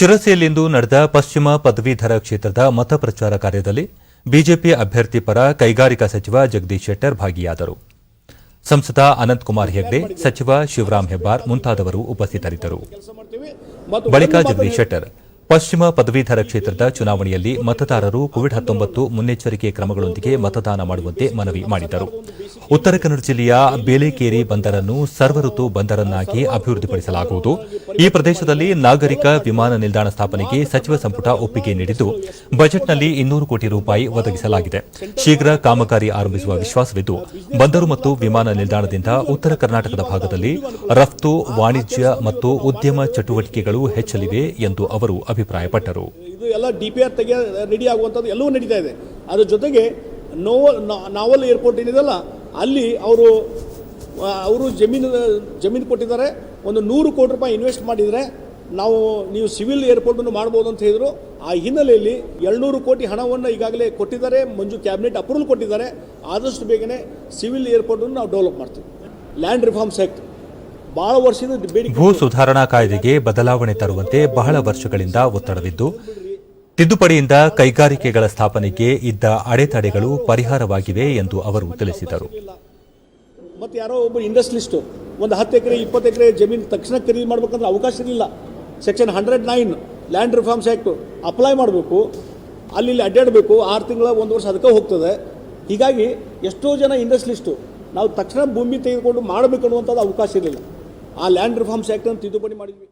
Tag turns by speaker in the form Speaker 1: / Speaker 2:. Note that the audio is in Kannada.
Speaker 1: ಶಿರಸಿಯಲ್ಲಿಂದು ನಡೆದ ಪಶ್ಚಿಮ ಪದವೀಧರ ಕ್ಷೇತ್ರದ ಮತ ಪ್ರಚಾರ ಕಾರ್ಯದಲ್ಲಿ ಬಿಜೆಪಿ ಅಭ್ಯರ್ಥಿ ಪರ ಕೈಗಾರಿಕಾ ಸಚಿವ ಜಗದೀಶ್ ಶೆಟ್ಟರ್ ಭಾಗಿಯಾದರು. ಸಂಸದ ಅನಂತಕುಮಾರ್ ಹೆಗ್ಡೆ, ಸಚಿವ ಶಿವರಾಮ್ ಹೆಬ್ಬಾರ್ ಮುಂತಾದವರು ಉಪಸ್ಥಿತರಿದ್ದರು. ಬಳಿಕ ಜಗದೀಶ್ ಶೆಟ್ಟರ್ ಪಶ್ಚಿಮ ಪದವೀಧರ ಕ್ಷೇತ್ರದ ಚುನಾವಣೆಯಲ್ಲಿ ಮತದಾರರು ಕೋವಿಡ್ ಹತ್ತೊಂಬತ್ತು ಮುನ್ನೆಚ್ಚರಿಕೆ ಕ್ರಮಗಳೊಂದಿಗೆ ಮತದಾನ ಮಾಡುವಂತೆ ಮನವಿ ಮಾಡಿದರು ಉತ್ತರ ಕನ್ನಡ ಜಿಲ್ಲೆಯ ಬೇಲೆಕೇರಿ ಬಂದರನ್ನು ಸರ್ವಋತು ಬಂದರನ್ನಾಗಿ ಅಭಿವೃದ್ಧಿಪಡಿಸಲಾಗುವುದು. ಈ ಪ್ರದೇಶದಲ್ಲಿ ನಾಗರಿಕ ವಿಮಾನ ನಿಲ್ದಾಣ ಸ್ಥಾಪನೆಗೆ ಸಚಿವ ಸಂಪುಟ ಒಪ್ಪಿಗೆ ನೀಡಿದ್ದು, ಬಜೆಟ್ನಲ್ಲಿ ಇನ್ನೂರು ಕೋಟಿ ರೂಪಾಯಿ ಒದಗಿಸಲಾಗಿದೆ. ಶೀಘ್ರ ಕಾಮಗಾರಿ ಆರಂಭಿಸುವ ವಿಶ್ವಾಸವಿದ್ದು, ಬಂದರು ಮತ್ತು ವಿಮಾನ ನಿಲ್ದಾಣದಿಂದ ಉತ್ತರ ಕರ್ನಾಟಕದ ಭಾಗದಲ್ಲಿ ರಫ್ತು, ವಾಣಿಜ್ಯ ಮತ್ತು ಉದ್ಯಮ ಚಟುವಟಿಕೆಗಳು ಹೆಚ್ಚಲಿವೆ ಎಂದು ಅವರು ಅಭಿಪ್ರಾಯಪಟ್ಟರು.
Speaker 2: ರೆಡಿ ಆಗುವಂಥದ್ದು ಎಲ್ಲವೂ ನಡೀತಾ ಇದೆ. ಅದರ ಜೊತೆಗೆ ನೋವಲ್ ನಾವಲ್ ಏರ್ಪೋರ್ಟ್ ಏನಿದೆಲ್ಲ ಅಲ್ಲಿ ಅವರು ಅವರು ಜಮೀನು ಜಮೀನು ಕೊಟ್ಟಿದ್ದಾರೆ. ಒಂದು ನೂರು ಕೋಟಿ ರೂಪಾಯಿ ಇನ್ವೆಸ್ಟ್ ಮಾಡಿದರೆ ನಾವು, ನೀವು ಸಿವಿಲ್ ಏರ್ಪೋರ್ಟನ್ನು ಮಾಡ್ಬೋದು ಅಂತ ಹೇಳಿದರು. ಆ ಹಿನ್ನೆಲೆಯಲ್ಲಿ ಏಳ್ನೂರು ಕೋಟಿ ಹಣವನ್ನು ಈಗಾಗಲೇ ಕೊಟ್ಟಿದ್ದಾರೆ. ಮಂಜು ಕ್ಯಾಬಿನೆಟ್ ಅಪ್ರೂವಲ್ ಕೊಟ್ಟಿದ್ದಾರೆ. ಆದಷ್ಟು ಬೇಗನೆ ಸಿವಿಲ್ ಏರ್ಪೋರ್ಟನ್ನು ನಾವು ಡೆವಲಪ್ ಮಾಡ್ತೀವಿ. ಲ್ಯಾಂಡ್ ರಿಫಾರ್ಮ್ಸ್ ಆ್ಯಕ್ಟ್ ಬೇಡಿಕೆ
Speaker 1: ಭೂ ಸುಧಾರಣಾ ಕಾಯ್ದೆಗೆ ಬದಲಾವಣೆ ತರುವಂತೆ ಬಹಳ ವರ್ಷಗಳಿಂದ ಒತ್ತಡವಿದ್ದು ತಿದ್ದುಪಡಿಯಿಂದ ಕೈಗಾರಿಕೆಗಳ ಸ್ಥಾಪನೆಗೆ ಇದ್ದ ಅಡೆತಡೆಗಳು ಪರಿಹಾರವಾಗಿವೆ ಎಂದು ಅವರು ತಿಳಿಸಿದರು.
Speaker 2: ಮತ್ತು ಯಾರೋ ಒಬ್ಬ ಇಂಡಸ್ಟ್ರಿಸ್ಟ್, ಒಂದು ಹತ್ತು ಎಕರೆ, ಇಪ್ಪತ್ತು ಎಕರೆ ಜಮೀನು ತಕ್ಷಣ ಖರೀದಿ ಮಾಡ್ಬೇಕಂದ್ರೆ ಅವಕಾಶ ಇರಲಿಲ್ಲ. Section hundred nine land reforms act apply ಮಾಡಬೇಕು, ಅಲ್ಲಿ ಇಲ್ಲಿ ಅಡ್ಡಾಡಬೇಕು, ಆರು ತಿಂಗಳ, ಒಂದು ವರ್ಷ ಅದಕ್ಕೆ ಹೋಗ್ತದೆ. ಹೀಗಾಗಿ ಎಷ್ಟೋ ಜನ ಇಂಡಸ್ಟ್ರಿಸ್ಟು, ನಾವು ತಕ್ಷಣ ಭೂಮಿ ತೆಗೆದುಕೊಂಡು ಮಾಡಬೇಕು ಅನ್ನುವಂಥದ್ದು ಅವಕಾಶ ಇರಲಿಲ್ಲ. ಆ ಲ್ಯಾಂಡ್ ರಿಫಾರ್ಮ್ಸ್ ಆ್ಯಕ್ಟನ್ನು ತಿದ್ದುಪಡಿ ಮಾಡಿದ್ವಿ.